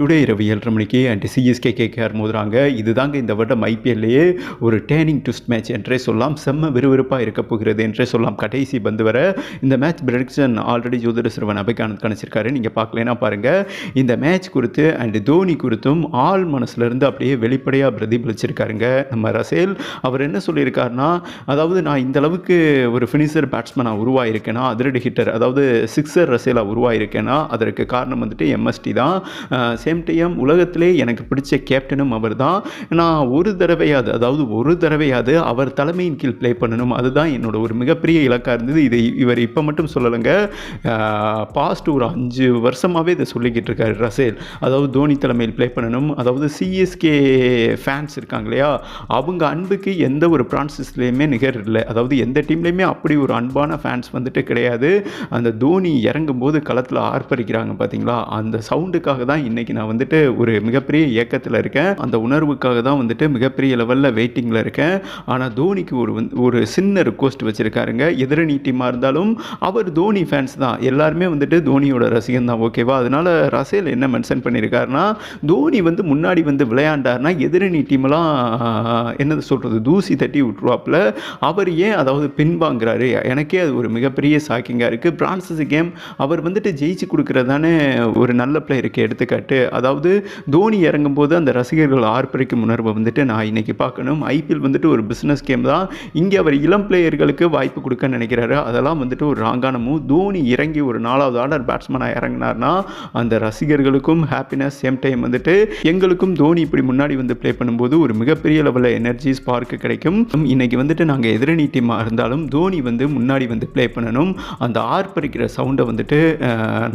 Today இரவு ஏழரை மணிக்கு அண்ட் சிஎஸ்கே கேகேஆர் மோதுறாங்க. இதுதாங்க இந்த வருடம் ஐபிஎல்லையே ஒரு டேர்னிங் ட்விஸ்ட் மேட்ச் என்றே சொல்லலாம். செம்ம விறுவிறுப்பாக இருக்க போகிறது என்றே சொல்லலாம். கடைசி பந்து வர இந்த மேட்ச் ப்ரெடிக்ஷன் ஆல்ரெடி ஜோதிட சிறுவன் அபிகானந்த் கணிச்சிருக்காரு. நீங்கள் பார்க்கலனா பாருங்கள் இந்த மேட்ச் குறித்து அண்ட் தோனி குறித்தும் ஆள் மனசுலேருந்து அப்படியே வெளிப்படையாக பிரதிபலிச்சிருக்காருங்க. நம்ம ரசேல் அவர் என்ன சொல்லியிருக்காருன்னா அதாவது நான் இந்த அளவுக்கு ஒரு ஃபினிஷர் பேட்ஸ்மேனாக உருவாயிருக்கேன்னா அதிரடி ஹிட்டர் அதாவது சிக்ஸர் ரசேலாக உருவாயிருக்கேன்னா அதற்கு காரணம் வந்துட்டு எம்எஸ்டி தான். சேம் டைம் உலகத்திலே எனக்கு பிடிச்ச கேப்டனும் அவர் தான் நான் ஒரு தடவையாவது அதாவது ஒரு தடவையாவது அவர் தலைமையின் கீழ் ப்ளே பண்ணணும். அதுதான் என்னோட ஒரு மிகப்பெரிய இலக்காக இருந்தது. இதை இவர் இப்போ மட்டும் சொல்லலைங்க. பாஸ்ட் ஒரு அஞ்சு வருஷமாகவே இதை சொல்லிக்கிட்டு இருக்காரு ரசேல். அதாவது தோனி தலைமையில் ப்ளே பண்ணணும். அதாவது சிஎஸ்கே ஃபேன்ஸ் இருக்காங்க இல்லையா? அவங்க அன்புக்கு எந்த ஒரு பிரான்சிஸ்லேயுமே நிகர் இல்லை. அதாவது எந்த டீம்லேயுமே அப்படி ஒரு அன்பான ஃபேன்ஸ் வந்துட்டு கிடையாது. அந்த தோனி இறங்கும்போது களத்தில் ஆர்ப்பரிக்கிறாங்க பார்த்தீங்களா அந்த சவுண்டுக்காக தான் இன்றைக்கி நான் வந்துட்டு ஒரு மிகப்பெரிய இயக்கத்தில் இருக்கேன். அந்த உணர்வுக்காக தான் வந்துட்டு மிகப்பெரிய லெவலில் வெயிட்டிங்கில் இருக்கேன். ஆனால் தோனிக்கு ஒரு ஒரு சின்ன ரிக்வஸ்ட் வச்சுருக்காருங்க. எதிரணி டீமாக இருந்தாலும் அவர் தோனி ஃபேன்ஸ் தான். எல்லாருமே வந்துட்டு தோனியோட ரசிகன் தான் ஓகேவா அதனால் ரசேல் என்ன மென்ஷன் பண்ணியிருக்காருன்னா தோனி வந்து முன்னாடி வந்து விளையாண்டார்னா எதிரணி டீமெல்லாம் என்னது சொல்கிறது தூசி தட்டி விட்ருவாப்பில் அவர் ஏன் அதாவது பின்வாங்கிறாரு எனக்கே அது ஒரு மிகப்பெரிய ஷாக்கிங்காக இருக்குது பிரான்சஸ் கேம் அவர் வந்துட்டு ஜெயிச்சு கொடுக்குறதானே ஒரு நல்ல பிளேயருக்கு எடுத்துக்காட்டு. அதாவது தோனி இறங்கும்போது அந்த ரசிகர்கள் ஆர்ப்பரிக்கும் உணர்வை வந்துட்டு நான் இன்னைக்கு பார்க்கணும். ஐபிஎல் வந்துட்டு ஒரு பிஸ்னஸ் கேம் தான். இங்கே அவர் இளம் பிளேயர்களுக்கு வாய்ப்பு கொடுக்க நினைக்கிறாரு. அதெல்லாம் வந்துட்டு ஒரு ராங்கான மூவ் தோனி இறங்கி ஒரு நாலாவது ஆர்டர் பேட்ஸ்மேனாக இறங்கினார்னா அந்த ரசிகர்களுக்கும் ஹாப்பினஸ் சேம் டைம் வந்துட்டு எங்களுக்கும் தோனி இப்படி முன்னாடி வந்து ப்ளே பண்ணும்போது ஒரு மிகப்பெரிய லெவலில் எனர்ஜி ஸ்பார்க்கு கிடைக்கும். இன்னைக்கு வந்துட்டு நாங்கள் எதிரணி டீமாக இருந்தாலும் தோனி வந்து முன்னாடி வந்து ப்ளே பண்ணணும். அந்த ஆர்ப்பரிக்கிற சவுண்டை வந்துட்டு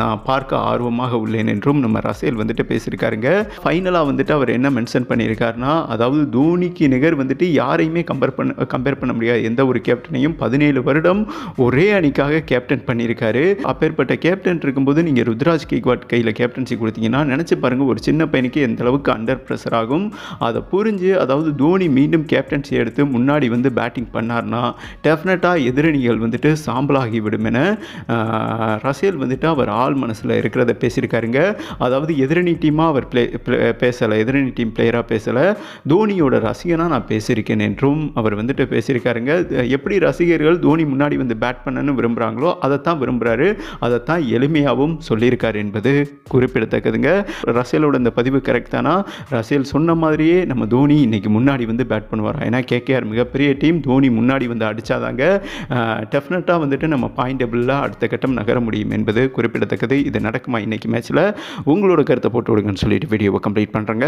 நான் பார்க்க ஆர்வமாக உள்ளேன் என்றும் நம்ம ரசேல் வந்துட்டு பேசியிருக்காருங்க. ஃபைனலாக வந்துட்டு அவர் என்ன மென்ஷன் பண்ணியிருக்காருன்னா அதாவது தோனிக்கு நிகர் வந்துட்டு யாரையுமே கம்பேர் பண்ண கம்பேர் பண்ண முடியாது. எந்த ஒரு கேப்டனையும் பதினேழு வருடம் ஒரே அணிக்காக கேப்டன் பண்ணியிருக்காரு. அப்பேற்பட்ட கேப்டன் இருக்கும்போது நீங்கள் ருத்ராஜ் கேக்வாட் கையில் கேப்டன்சி கொடுத்தீங்கன்னா நினச்சி பாருங்கள் ஒரு சின்ன பையனுக்கு எந்த அளவுக்கு அண்டர் ப்ரெஷர் ஆகும். அதை புரிஞ்சு அதாவது தோனி மீண்டும் கேப்டன்சி எடுத்து முன்னாடி வந்து பேட்டிங் பண்ணார்னா டெஃபினட்டாக எதிரணிகள் வந்துட்டு சாம்பலாகி விடும் என ரசேல் வந்துட்டு அவர் ஆள் மனசில் இருக்கிறத பேசியிருக்காருங்க. அதாவது எதிரணி டீமாக அவர் ப்ளே பேசலை. எதிரணி டீம் பிளேயராக பேசலை. தோனியோட ரசிகனாக நான் பேசியிருக்கேன் என்றும் அவர் வந்துட்டு பேசியிருக்காருங்க. எப்படி ரசிகர்கள் தோனி முன்னாடி வந்து பேட் பண்ணணும்னு விரும்புகிறாங்களோ அதைத்தான் விரும்புகிறாரு அதைத்தான் எளிமையாகவும் சொல்லியிருக்காரு என்பது குறிப்பிடத்தக்கதுங்க. ரசேலோட இந்த பதிவு கரெக்ட் தானா? ரசேல் சொன்ன மாதிரியே நம்ம தோனி இன்னைக்கு முன்னாடி வந்து பேட் பண்ணுவார்? ஏன்னா கேகேஆர் மிகப்பெரிய டீம் தோனி முன்னாடி வந்து அடித்தாதாங்க டெஃபினட்டாக வந்துட்டு நம்ம பாயிண்ட் டேபிளில் அடுத்த கட்டம் நகர முடியும் என்பது குறிப்பிடத்தக்கது. இது நடக்குமா இன்னைக்கு மேட்ச்சில் உங்களோட கருத்தை போட்டு விடுங்கன்னு சொல்லிட்டு வீடியோவை கம்ப்ளீட் பண்ணுறேங்க